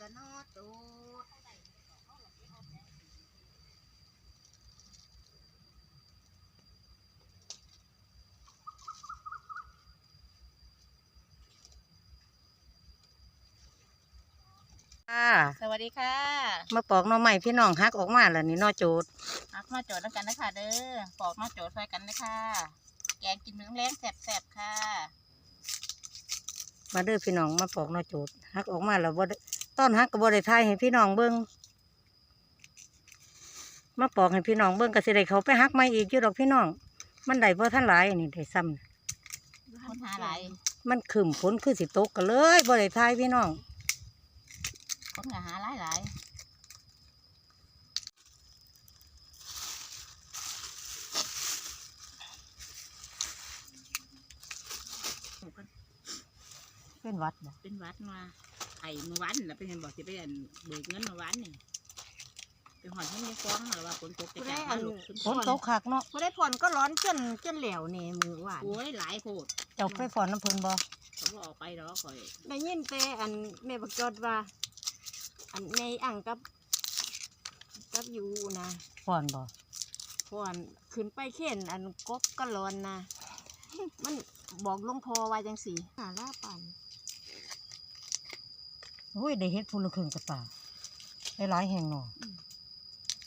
กะนอตูดค่ะสวัสดีค่ะมาปอกหน่อไม้พี่น้องฮักออกมาแล้วนี่หน่อโจดอักมาโจทย์ด้วยกันนะคะเด้อปอกมาโจทย์ช่วยกันนะคะแกงกินเมืองแรงแซ่บๆค่ะ มาเด้อพี่น้องมาปอกหน่อโจดฮักออกมาแล้วบ่ได้ ตอนฮักก็บ่ได้ทายให้พี่น้องเบิ่งมาปอกให้พี่น้องเบิ่งก็สิได้เขาไปฮักใหม่อีกอยู่ดอกพี่น้อง มันได้บ่ทันหลายอันนี้ได้ซ้ำคนหาหลายมันขึ้นฝนคือสิตกกันเลยบ่ได้ทายพี่น้องคนก็หาหลายหลายๆเป็นหวัดบ่เป็นวัดมาไอ้เมื่อวานน่ะเป็นยังบอกจะไปอันเบิกเงินเมื่อวานนี่ไปหอนให้มีฟ้องหรือว่าฝนตกจะจากมาหลุดขึ้นฝนตกคักเนาะพอได้ผ่อนก็ร้อนจนจนเหลวนี่มือหวานโอ้ยหลายโพดเจ้าไปฝอนน้ำเพิ่นบ่เขาบอกออกไปแล้วคอยได้ยินแต่อันแม่บักจอดว่า อันในอ่างกับกับอยู่นะฝอนบ่ผ่อนขึ้นไปเข็นอันกบก็ร้อนนะมันบอกหลวงพอว่าจังสีหาล่าปั่นโอ้ยได้เฮ็ดพูนละครึ่งกับตาได้หลายแห่งเนาะ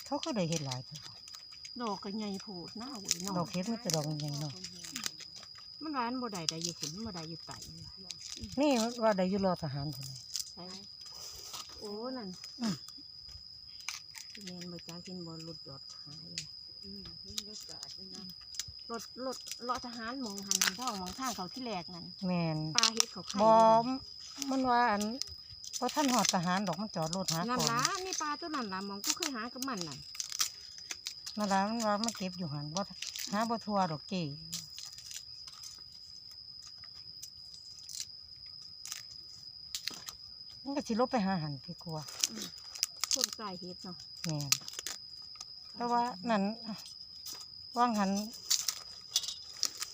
เขาก็ได้เฮ็ดหลายเท่าดอกก็ใหญ่โพดหน้าเว้ยเนาะดอกเฮ็ดมันจะดอกใหญ่ๆเนาะมันร้านบ่ได้ได้อยู่ขึ้นบ่ได้อยู่ไตนี่ว่าได้อยู่รอทหารพุ่นน่ะใช่โอ้นั่นอืมเมนบ่จ้ากินบ่รถจอดขายเลยรถรถรถทหารหมองหันหันท่องหมองทางเขาที่แรกนั่นแม่นปลาเฮ็ดเขาไข่บอมมันว่าอัน พอท่านหอดทหารดอกมันจอดรถหานั่นก่อนล่ะนี่ปลาตัวนั้นล่ะหมองก็เคยหากับมันนั่นนั่นล่ะมันว่ามันเก็บอยู่หันบ่หาบ่ทัวดอกเจ้มันก็สิลบไปหาหันพี่กลัวคนกายเฮ็ดเนาะแม่นแต่ว่านั่นวางหัน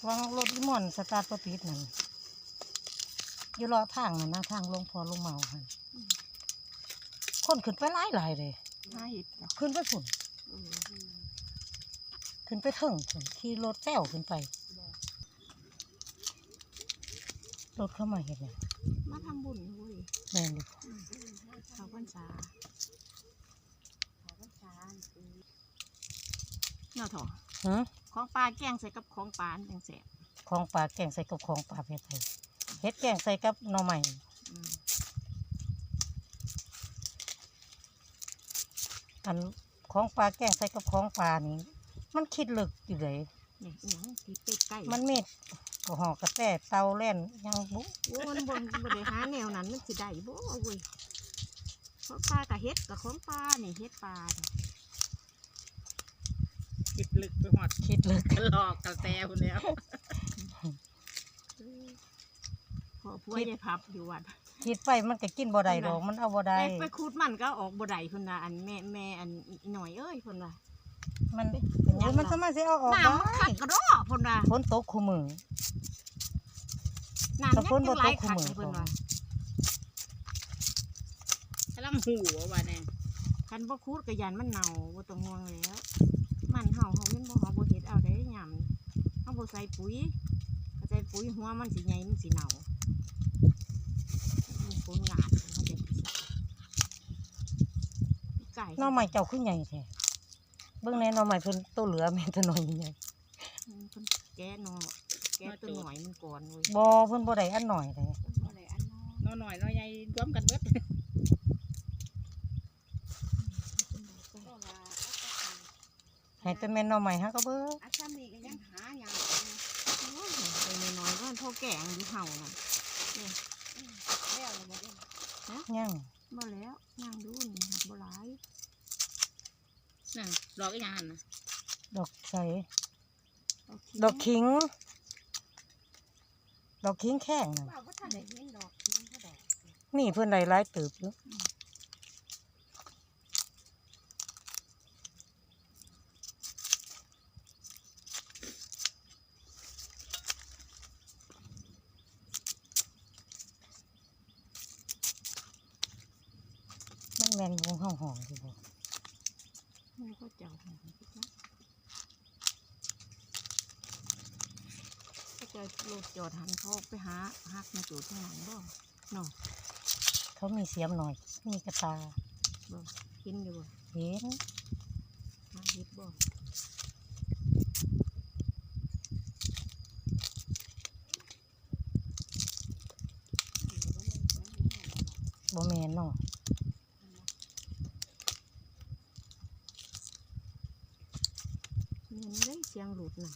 วางรถอีหมอนสตาร์ทบ่ติดนั่น อยู่รอทางนั่นนะทางลงพอลงเมาหันคนขึ้นไปหลายหลายๆเลยหาเฮ็ดเนาะขึ้นไปฝุ่นเออขึ้นไปเถิงฝุ่นขี่รถแจ้วขึ้นไปรถเข้ามาเห็นไหมมาทำบุญเว้ยแม่นดิเขาพรรษาเขาพรรษาเนาะเถอะฮะของปลาแกงใส่กับของปลาอันจังแซ่บของปลาแกงใส่กับของปลาเพชรไทย เฮ็ดแกงใส่กับหน่อไม้อืมอันของปลาแกงใส่กับของปลานี่มันคิดลึกอยู่เลยนี่อหยังที่เป็ดไก่มันเม็ดก็ห่อกระแตเตาแล่นยังบุโอ้มันบนบนได้หาแนวนั้นมันสิได้บ่เว้ยเพราะปลากับเฮ็ดกับของปลานี่เฮ็ดปลานี่จิบลึกไปหอดคิดลึกหลอกกระแตคนแล้ว พอพวกยายพับอยู่วัดคิดไปมันก็กินบ่ได้ดอกมันเอาบ่ได้ไปไปคูดมันก็ออกบ่ได้พุ่นน่ะอันแม่แม่อันหน่อยเอ้ยพุ่นว่ามันโอ้ยมันสามารถสิเอาออกน้ำมันได้ขัดกระดอพุ่นว่าฝนตกคู่มือน้ำแต่ยังฝนบ่ยังไหลตกขัดคู่มือเลยพุ่นว่าถ้าลำหูว่าแน่คันบ่คูดก็ยันมันเน่าบ่ต้องห่วงแล้ว มันเฮาเฮามันบ่เฮาบ่เฮ็ดเอาได้ยามเฮาบ่ใส่ปุ๋ยถ้าใส่ปุ๋ยหัวมันสิใหญ่มันสิเน่า มันผลงานมันจะไก่หน่อไม้เจ้าคือใหญ่แท้เบิ่งแน่หน่อไม้เพิ่นตัวเหลือแม่นแต่น้อยใหญ่มันเพิ่นแกะหนอแกะตัวหน่อยมันก่อนเว้ยบ่เพิ่นบ่ได้อันหน่อยเลยบ่ได้อันน้อยน้อยหน่อยน้อยใหญ่รวมกันเบิดให้แต่แม่นหน่อไม้ฮะก็เบิ่งอาชามีก็ยังหาอย่างโอ้ยเลยน้อยๆก็พ่อแก่งอยู่เห่าน่ะเนี่ยแล้วเราบ่ได้ ยังบ่แล้วย่างดูนี่บ่หลายนั่นหลอกอีหยังหั่นน่ะดอกใสเอาขี้ดอกขิง ดอกขิงแข้งน่ะว่าบ่ทันได้เห็นดอกทิ้งเขาดอกนี่เพิ่นได้หลายเติบอยู่แม่น วงห้องห้องที่บอกหมูเขาเจ้าของเขาจ้ะเขาจะโลดจอดหันเขาไปหาหักมาจูดข้างหลังบ่เนาะเขามีเสียมหน่อย มีกระตาบ่กินอยู่บ่เห็นหาเห็ดบ่บ่แม่นเนาะ เงินได้เสียงหลุดน่ะ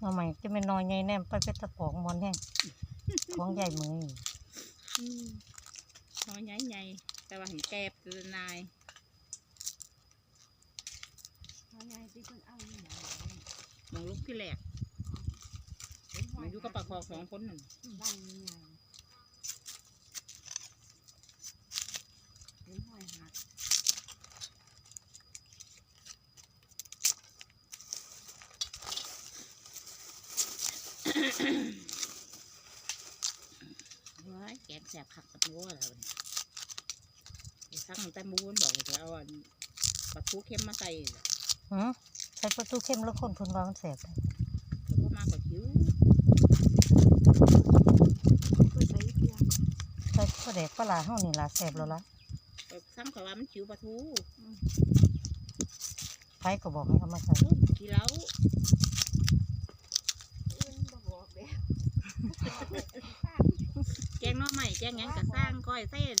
หน่อใหม่จะเป็นอยใหญ่แนมไปเป็นตะของมอนแห้งของใหญ่มือน้อยใหญ่ใหญ่แต่ว่าเห็นแกบคือนาย เขาใหญ่ที่เพิ่นเอาอยู่หยัง มองลุก ที่แหลกมันอยู่กับปลาคอสองคนนั่นบ้านใหญ่เป็นห้อยหักเฮ้ยแกงแสบผักกับวัวแล้วเนี่ยไอ้สั่งแต่มูนบอกว่าจะเอาอันปลาทูเค็มมาใส่แล้วหือ ใส่ประตูเข้มแล้วคนเพิ่นว่ามันแสบเลยก็มากกว่าคิ้วเพื่อใส่เพียงใส่ปลาแดกปลาหลาเฮานี่ล่ะแสบแล้วล่ะก็สั่งเขาว่ามันคิ้วปลาทูไผก็บอกให้เอามาใส่ทีแล้วอื่นบ่บอกเด้แกงหน้อใหม่แกงหยังกะสร้างก้อยเส้น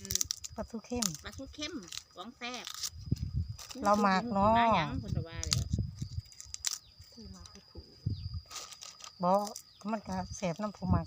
ปลาทูเข้มปลาทูเข้มของแซ่บเรามากเนาะ หยังคนจะว่าเลย คือมาก็ถูก บ่มันก็แสบน้ำผู้มัก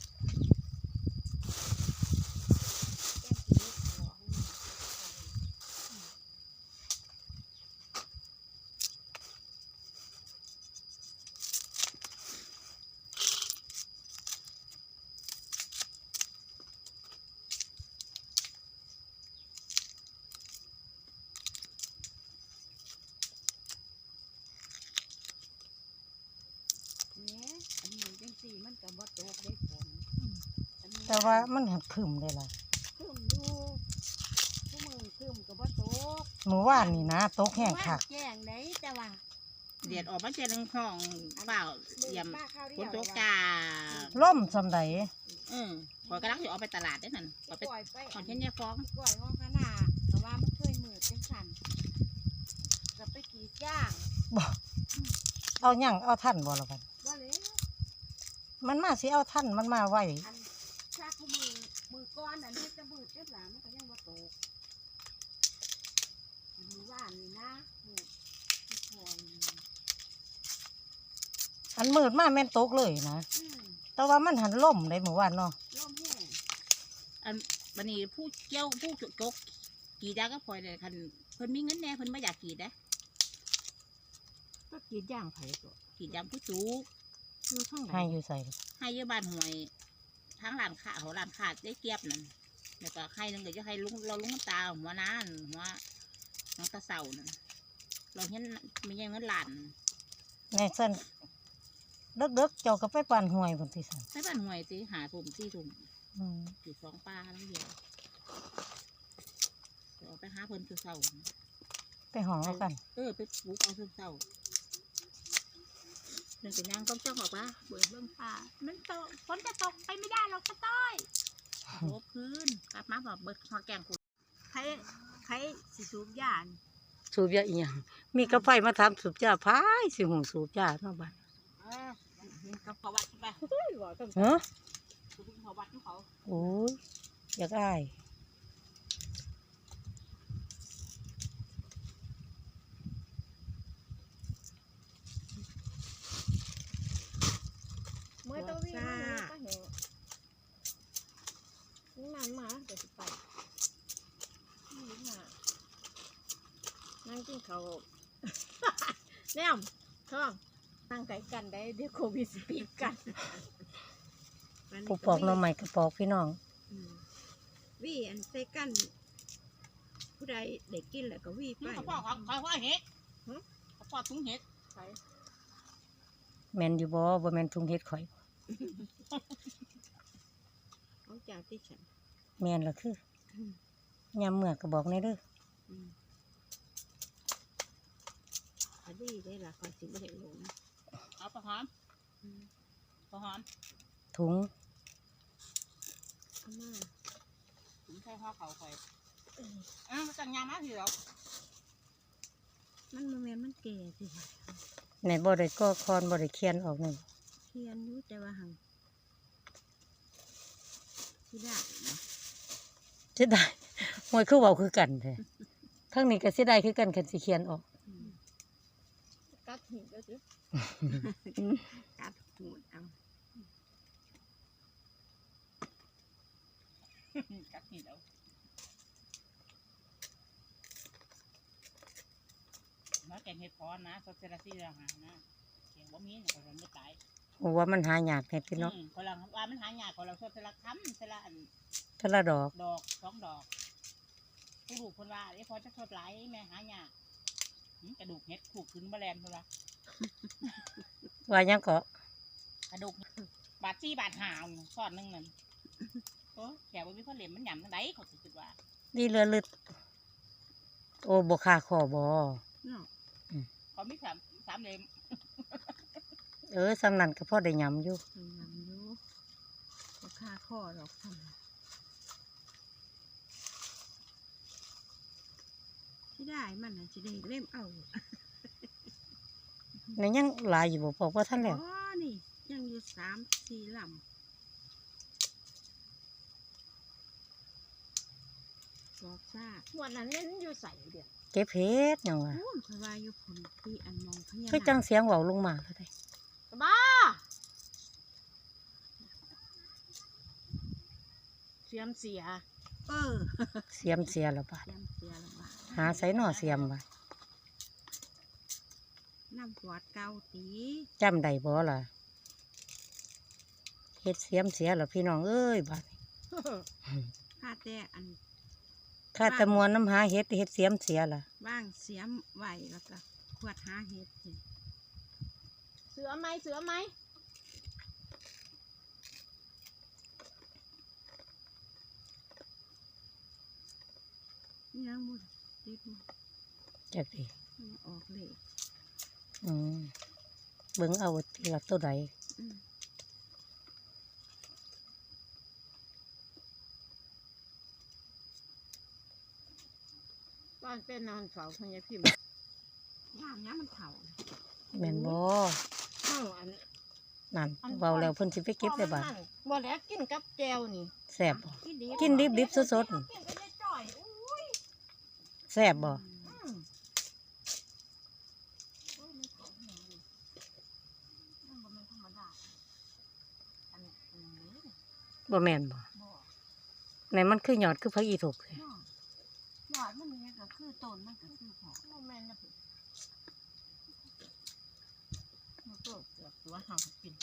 แหน่อันนี้จังซี่มันก็บ่ตกได้ฝนอันนี้ แต่ ว่ามันหักขึ้นเลยล่ะขึ้นอยู่ผู้มือขึ้นก็บ่ตกเมื่อวานนี่นะตกแห้งคักแจ้งได้แต่ว่าเดียดออกมาเจริญห้องเปล่าเยี่ยมป้าข้าวฝเดีนยวตกจ้าล่มสำใดเออขอยกำลังจะออกไปตลาดได้นั่นขอยไปปล่อยไปขอนเช่นยายฟ้องปล่อยห้องขนาดแต่ว่ามันเคยมือเป็นสันก็ไปกรีดย่างบ่เอาหยังเอาท่านบ่ละบัดว่าเลยมันมาสิเอาท่านมันมาไว้อันชาคู่มือมือก้อนอันนี้จะมือเจ็บหลามันก็ยังบ่ตกอันมือว่านนี่นะมือที่คอยนี่ อันมืดมาแม่นตกเลยนะอืมแต่ว่ามันหันล่มได้เมื่อวานเนาะร่มแห้งอันวันนี้ผู้เจ้าผู้จกจกกรีดยางก็พลอยเลยคันเพิ่นมีเงินแน่เพิ่นไม่อยากกรีดนะก็กรีดย่างไผ่ก็กรีดยางผู้จูกอยู่ข้างไหนให้อยู่ใส่ให้เยอะบ้านห่วยทั้งร้านค้าของร้านค้าได้เกียบนั่นแล้วก็ให้นึงก็จะให้ลุงเราลุงน้ำตาหัวน้านหัวน้องตาเสานั่นเราเห็นมีเงินหลานในเส้น เด็กๆเจ้าก็ไปปั่นหวยบนที่สันไม่บ้านห่วยสิหาถุ่มสี่ถุ่มอืมสี่สองปลาแล้วเดียวเดี๋ยวเอาไปหาเพิ่นคือเสาไปห้องเอากัน เออไปปลูกเอาคือเสาหนึ่งเป็นนางต้องเจ้าบอกว่าเบื่อเรื่องป่ามันตกฝนจะตกไปไม่ได้หรอกป้าต้อยโอ้พื้นกลับมาบอกเบิดหัวแกงคุณใครใครสิสูบยานสูบยาอีหยังมีกระไฟมาทำสูบยาพายสิหูสูบยาเนาะบัดเห็น กับประวัติไปเฮ้ยบอกต้องเฮ้อคุณประวัติของเขาโอ้ยอยากอายเมื่อตัววิ่งมาเนี่ยก็เห็นนี่มันมาเดี๋ยวสิไปนี่มานั่งกินเขาแนมท้อง นั่งไก่กันได้เดี๋ยวโควิดสิปีกันผู้ปอกหน่อใหม่กระปอกพี่น้องอืมวี่อันเซกัน ผู้ใดได้กินแล้วก็วีไปเขาพ่อเขาเขาพ่อเห็ดเขาพ่อถุงเห็ดไปแม่นอยู่บ่บ่แม่นทุงเฮ็ดข่อยของเจ้าที่ฉัน แม่นล่ะคืออืม ยามเมื่อก็บอกในเด้ออืมอันนี้ได้ละคอยสิบ่ได้ลง เอาปลาหอมอืมปลาหอมถุงเอามาถุงใส่ห่อเขาคอยอ้าวมันจังยามมาสิหรอกมันบ่แม่นมันแก่สิแม่บ่ได้ก็คอนบ่ได้เขียนออกนี่เทียนอยู่แต่ว่าหังสิได้เนาะสิได้หวยคือเว้าคือกันแท้ทั้งนี้ก็สิได้คือกันคันสิเขียนออกกัดหินแล้วสิ กัดหูดเอากัดนี่เดี๋ยวมาแกงเห็ดพอนะสดเซราซี่เราหานะแกงบ่มีเนี่ยคนเราไม่ตายโอ้ว่ามันหายากแท้พี่เนาะอืมคนเราว่ามันหายากคนเราสดเซราคำเซราอันแต่ละดอกดอกสองดอกผู้ดูคนว่าไอ้พอจะสดหลายแม่หายากหืมกระดูกเห็ดขูดขึ้นแมลงคนละ ว่าหยังก็กระดูกบาดจี้บาดหาวซอดหนึงนั่นโอ้แขวบ่มีคนเหลี่ยมมันหยำทั้งใดเขาคิดว่าดีเรือลึด โอ้บ่ค่าขอบ่เนาะเขามีสามสามเหลี่ยมเออสำนั้นก็พอได้ยำอยู่ทำงานอยู่บ่ค่าข้อดอกทำสิได้มันน่ะสิได้เล่มเอา ในยังหลายอยู่บ่บอกว่าท่านแล้วอ๋อนี่ยังอยู่สามสี่ลำบอกซ่าวันนั้นเนี่ยอยู่ใส่เดียวเก็บเฮ็ดหยังวะพูนคอยว่าอยู่ผลที่อันมองพญาคือจังนาคเสียงเว้าลงมาแล้วได้บ้าเสียมเสีย เออ เสียมเสียและบาดเสียมเสียละบาทหาใส่หน่อเสียมไว้ น้ำกวาดเก่าตีจำได้บ่ล่ะเฮ็ดเสียมเสียแล้วพี่น้องเอ้ยบาดนี้ข้าแต่อันข้าแตะมวนน้ำหาเฮ็ดเฮ็ดเสียมเสียล่ะว่างเสียมไหวแล้วก็ขวดหาเห็ดสิเสือไหมเสือไหมนี่ยังบุญติดบุญจักดิมันออกเลย อืมเบิ่งเอาทีละตัวใดอืมตอนเป็นนอนเฝ้าพญาพิมพ์ย่ามนี้มันเผาแม่นบ่เอ้าอันนั่นเว้าแล้วเพิ่นสิไปเก็บได้บาดนั่นบ่แล้วกินกับแจวนี่แซ่บบ่กินดิบกินดิบๆสดๆกินก็ได้จ่อยอุ้ยแซ่บบ่ อืมโอ้ยมันของแห้งดิมันบ่แม่นธรรมดาอันนี้อันนี้ บ่แม่นบ่บ่ในมันคือหยอดคือผักอีถกเลยเนาะหยอดมันนี่ก็คือต้นมันก็คือหอมบ่แม่นนะพี่มันก็เกือบตัวเฮากิน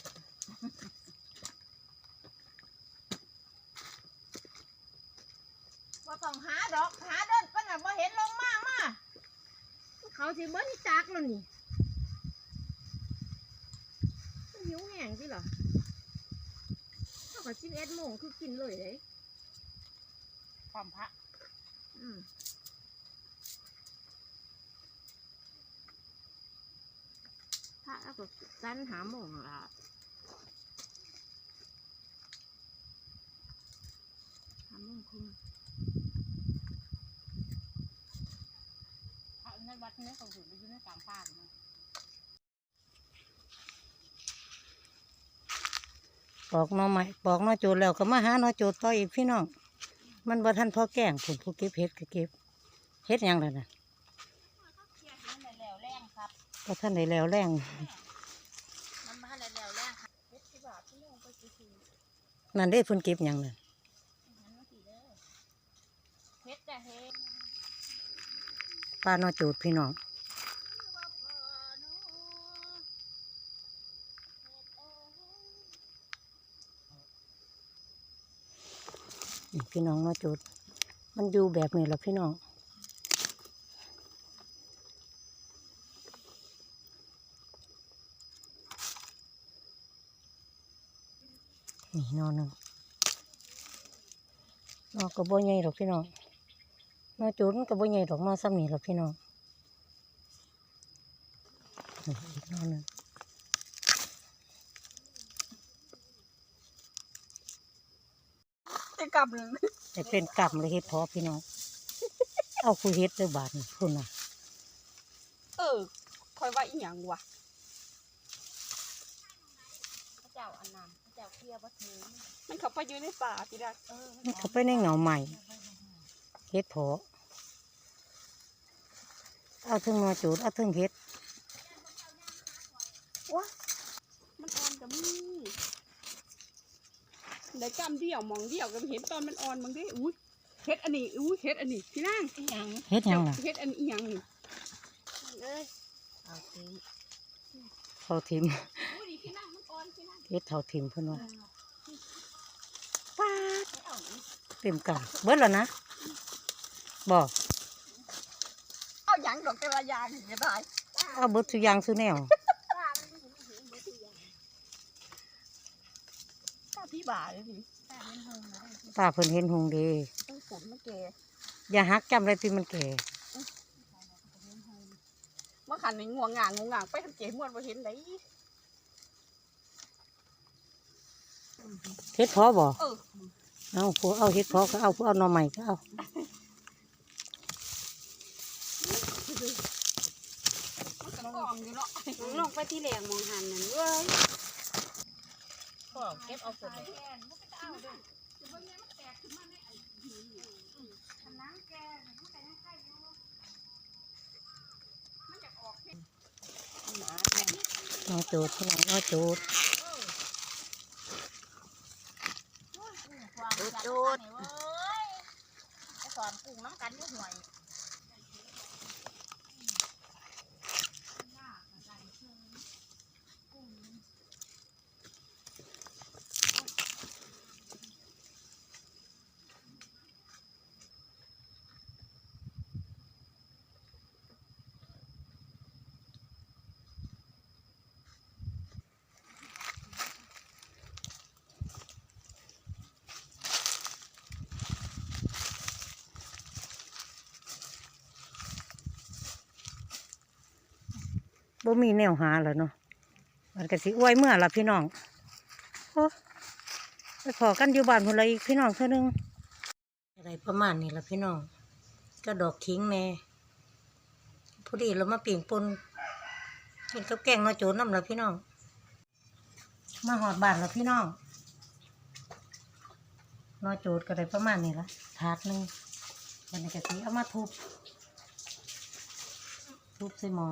ว่าต้องหาดอกหาเดินปะน่ะว่าเห็นลงมามาเขาสิเบิ้นจักแล้วนี่มันหิวแห้งสิเหรอ เขาก็สิบเอ็ดโมงคือกินเลยเลยความพระอืมถ้าแล้วก็สั้นหาโมงละทำมุ่งคุ้มพระในวัดนี้เขาถึงไปอยู่ในกลางป่านะ ปอกหน่อไม้ปอกหน่อโจดแล้วก็มาหาหน่อโจดต่ออีกพี่น้อง มันบ่ทันพอแกงผุนผู้เก็บเฮ็ดก็เก็บเฮ็ดหยังล่ะน่ะนั่นแหละแล้วแรงครับบ่ทันได้แล้วแรงมันมาแล้วแล้วแรงครับเจ็ดสิบบาทที่น้องไปซื้อนั่นเด้เพิ่นเก็บหยังนั่นงั้นว่าสิเด้อเฮ็ดแต่เฮ็ดปลาหน่อโจดพี่น้อง พี่น้องมาจุด มันอยู่แบบนี้แหละพี่น้องนี่นอนหนึ่งนอนกระโบยใหญ่หรอกพี่น้องนอนจุดกระโบยใหญ่หรอกนอนซ้ำนี่หรอกพี่น้องอีกนอนหนึ่ง กลับเลยแต่เป็นกำเลยเฮ็ดเพอพี่น้อง เอาผู้เฮ็ดเด้อบาดนี่พุ่นน่ะ เออคอยว่าอีหยังวะพระเจ้าอันนั้นพระเจ้าเคลียร์บ่ถึงมันเข้าไปอยู่ในป่าพี่ดักเออมันเข้าไปในเหงาใหม่เฮ็ดเพอเอาถึงนอจูดเอาถึงเฮ็ดมันอ่อนกับมึง ได้กำเดียวหมองเดียวก็เห็นตอนมันอ่อนมึงดิอุ้ยเฮ็ดอันนี้อุ้ยเฮ็ดอันนี้พี่นางอีหยังเฮ็ดหยังล่ะเฮ็ดอันอีหยังนี่เอ้ยเอาสิเขาทิมอุ้ยนี่พี่นางมันอ่อนพี่นางเฮ็ดเท่าทิมเพิ่นว่าป้าดเอาอีกเต็มกำเบิดแล้วนะบอกเอาหยังดอกแต่ละอย่างนี่ก็ได้เอาเบิดสุอยางสุแนว ป้ามันอยู่ในหินบ่สิอย่าง ป้า พี่บ่าเลยพี่ป้าเป็นหงนะป้าเพิ่นเห็นหงเดต้องฝนมันแก่อย่าหักจำเลยที่มันแก่เมื่อขันนี่ง่วงงางง่วงงางไปทำเจ๋ม่วนบ่เห็นได้เฮ็ดพอบ่เออเอาผู้เอาเฮ็ดพอก็เอาผู้เอาหน่อใหม่ก็เอามันก็กองอยู่เนาะลงไปที่แหลงมองหันนั่นเว้ย พ่อเก็บเอาเสร็จเลยนอจูดพี่น้องนอจูดจุดจุดไอ้สอนกุ้งน้ำกันอยู่ห่วย บ่มีแนวหาแล้วเนาะมันก็สิอวยเมื่อละพี่น้องโอ้ไปขอกันอยู่บ้านพุ่นละอีกพี่น้องเท่านึงอะไรประมาณนี้ละพี่น้อง ก็ดอกทิ้งแน่พอดีเรามาปิ่งปนกินกับแกงนอจูดน้ำละพี่น้อง มาหอดบ้านละพี่น้องนอจูดก็ได้ประมาณนี้ละถาดหนึ่งวันก็สิเอามาทุบทุบใส่หมอ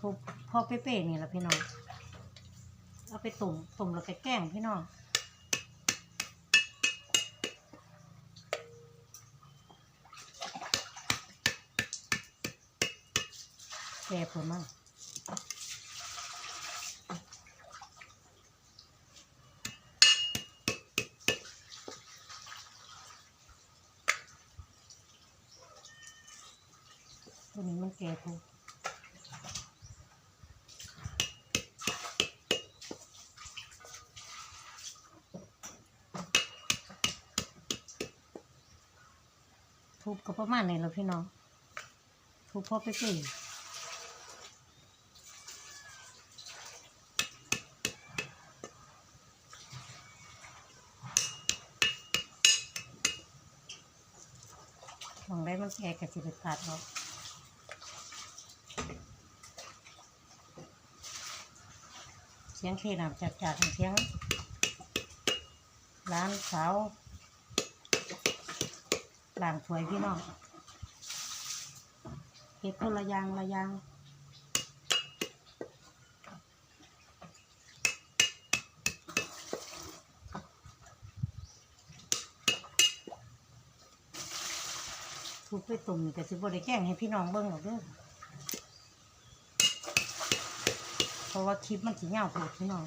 ทุบพอเป๊ะๆนี่แหละพี่น้อง เอาไปตุ่มตุ่มแล้วก็แกล้งพี่น้องแก่ผลมั่งตัวนี้มันแก่ถูก ทุบก็ประมาณนี้แล้วพี่น้องทุบพอไปเปย์มองได้มันแก่กับสิบตัดเนาะเสียงเคนำจัดจัดๆเสียงร้านสาว หลางสวยพี่น้องเห็ดคนละยางละยางทุบไปตุ่มนี่ก็สิบ่ได้แกล้งให้พี่น้องเบิ่งหรอกเด้อเพราะว่าคลิปมันสิยาโพดพี่น้อง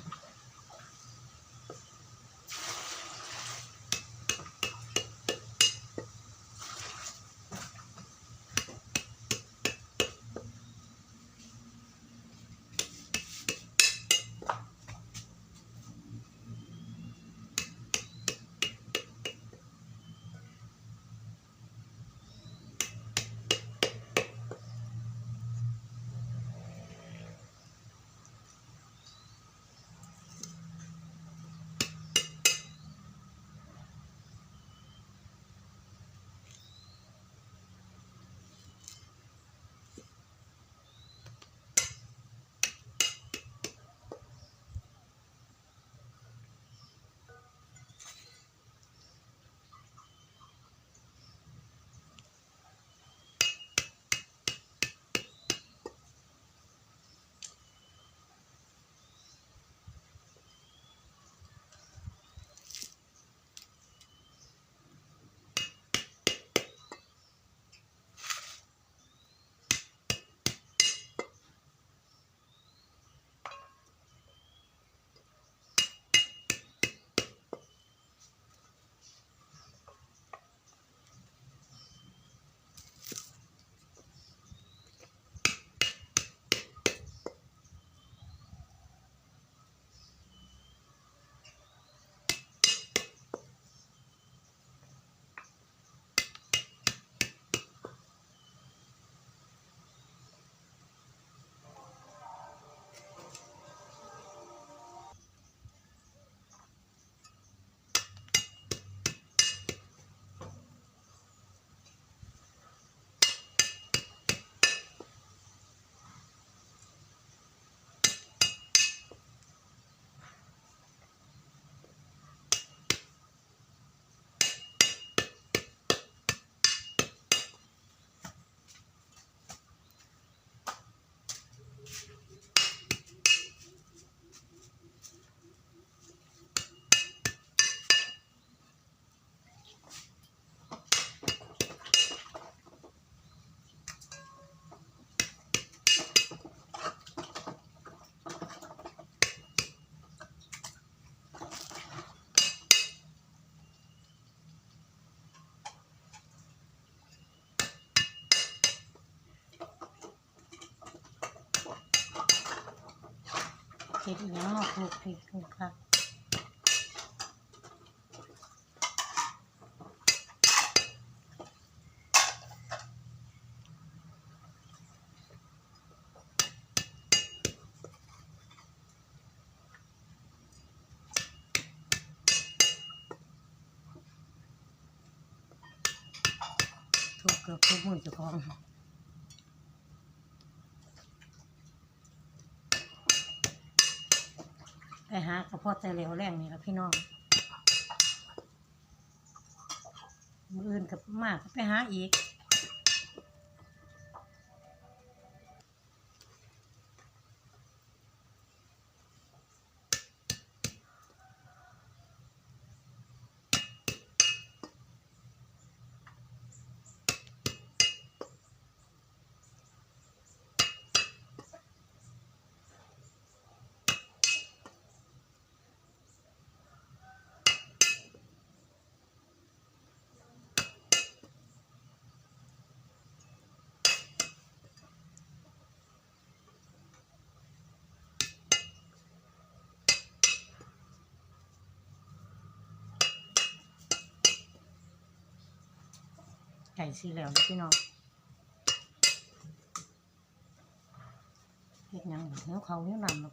อีหยังมาคลุกคลิกคลุกคลักทุกเกือบทุกมือจ้าของ ไปหากระเพาะแต่เหลวแรงนี่ละพี่น้องมืออื่นกับมากไปหาอีก ไก่สีเหลวนะพี่น้องเฮ็ดหยังเนื้อเขาเนื้อนำหรอ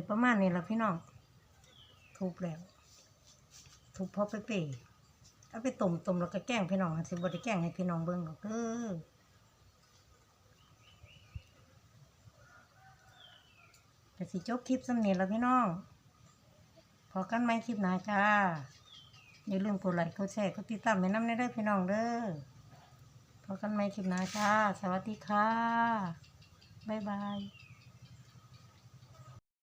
กเด็ดประมาณนี้ละพี่น้องทุบแล้วทุบพอไปเปย์เอาไปต้มต้มแล้วก็แกล้งพี่น้องสิบ่ได้แกล้งให้พี่น้องเบิ่งหรอกเด้อแต่สิจบคลิปสำเนียงแล้วพี่น้อง พอกันไหมคลิปหนาจ้า อย่าลืมกดไลค์กดแชร์กดติดตามให้น้ำในเด้อพี่น้องเด้อ พอกันไหมคลิปหนาจ้า สวัสดีค่ะ บ๊ายบาย